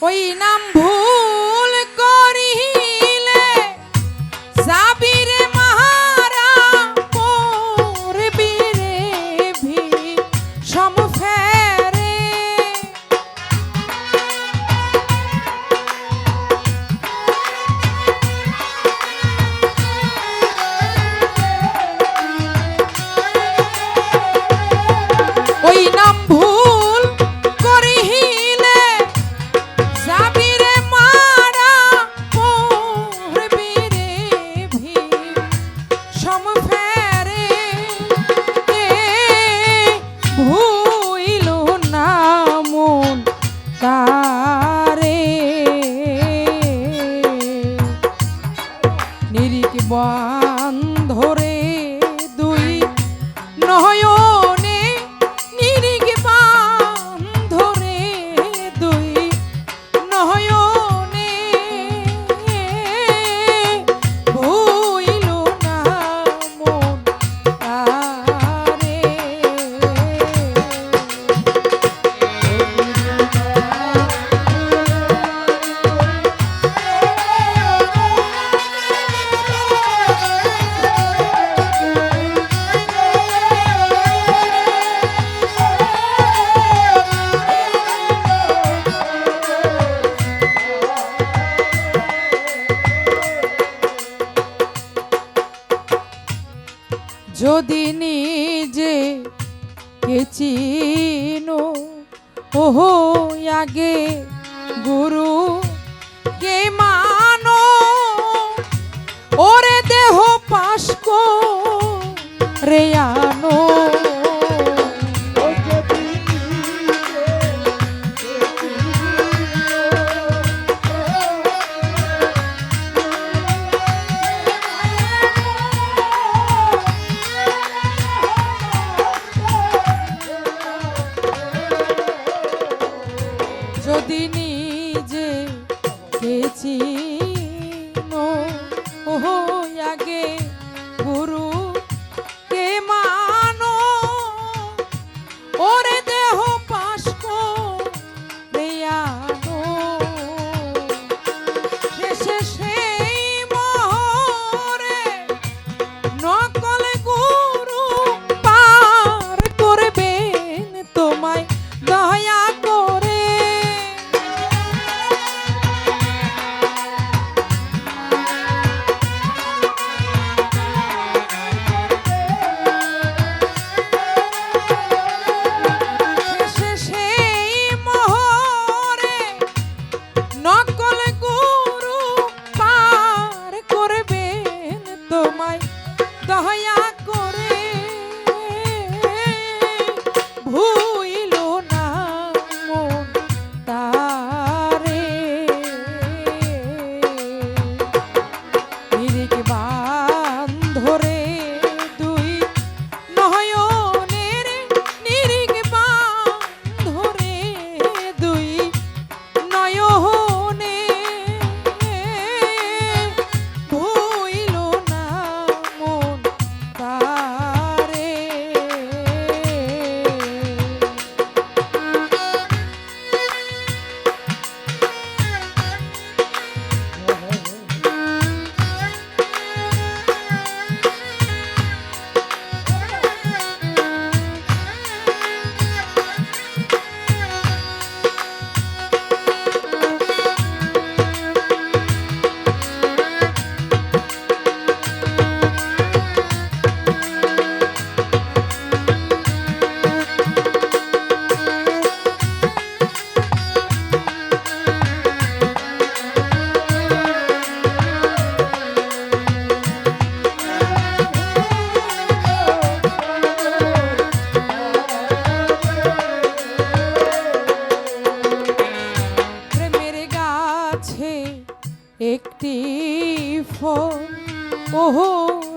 我已难补 নিজে কে চিনো? ওহো আগে গুরু কে মানো? ওরে দেহ পাশ রে আনো।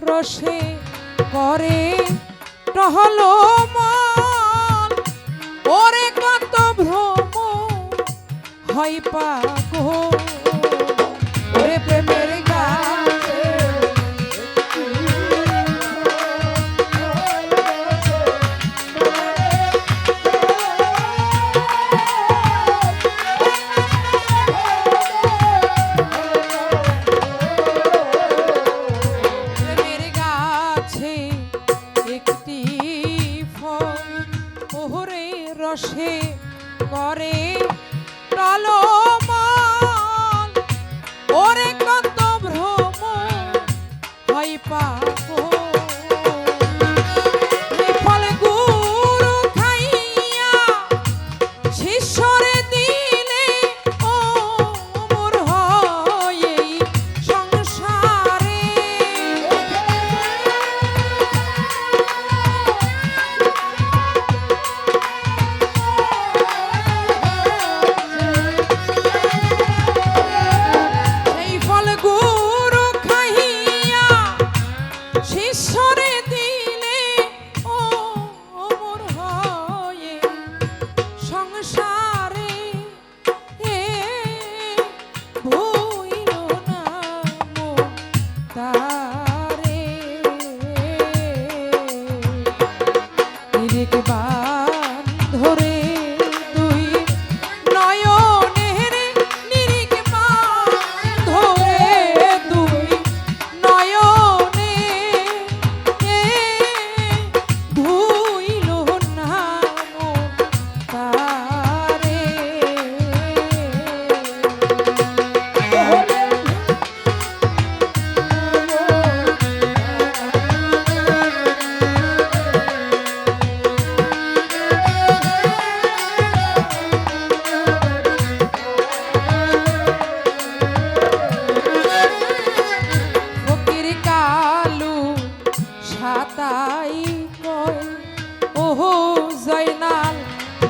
রসে করে টহল মন। ওরে কত ভ্রম হয় পাগো ওরে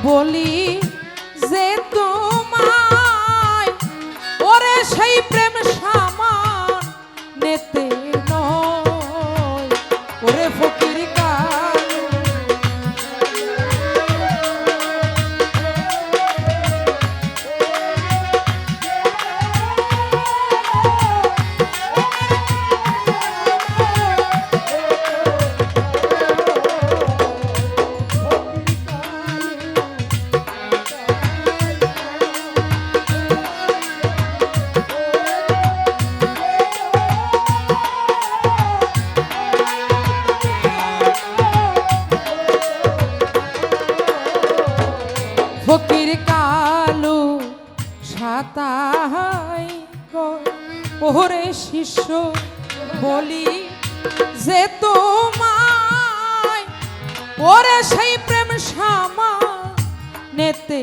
বলি ওরে সেই প্রেম শ্যামা নেতে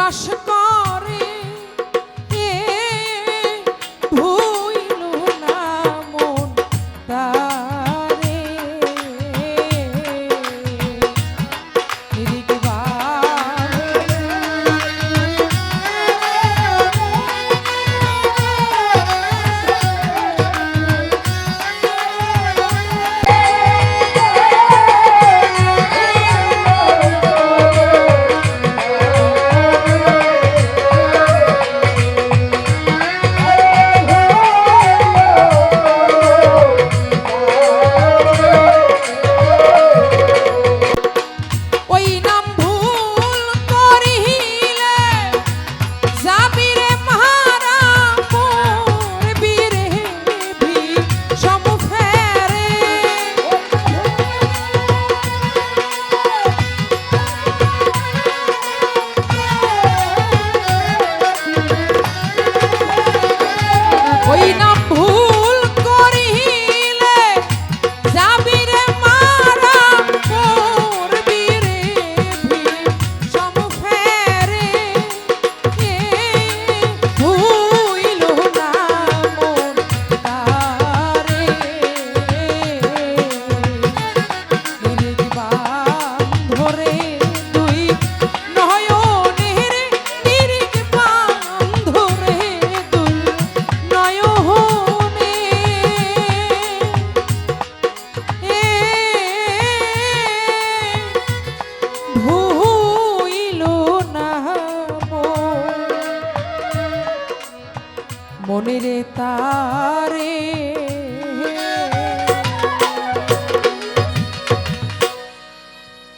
বাস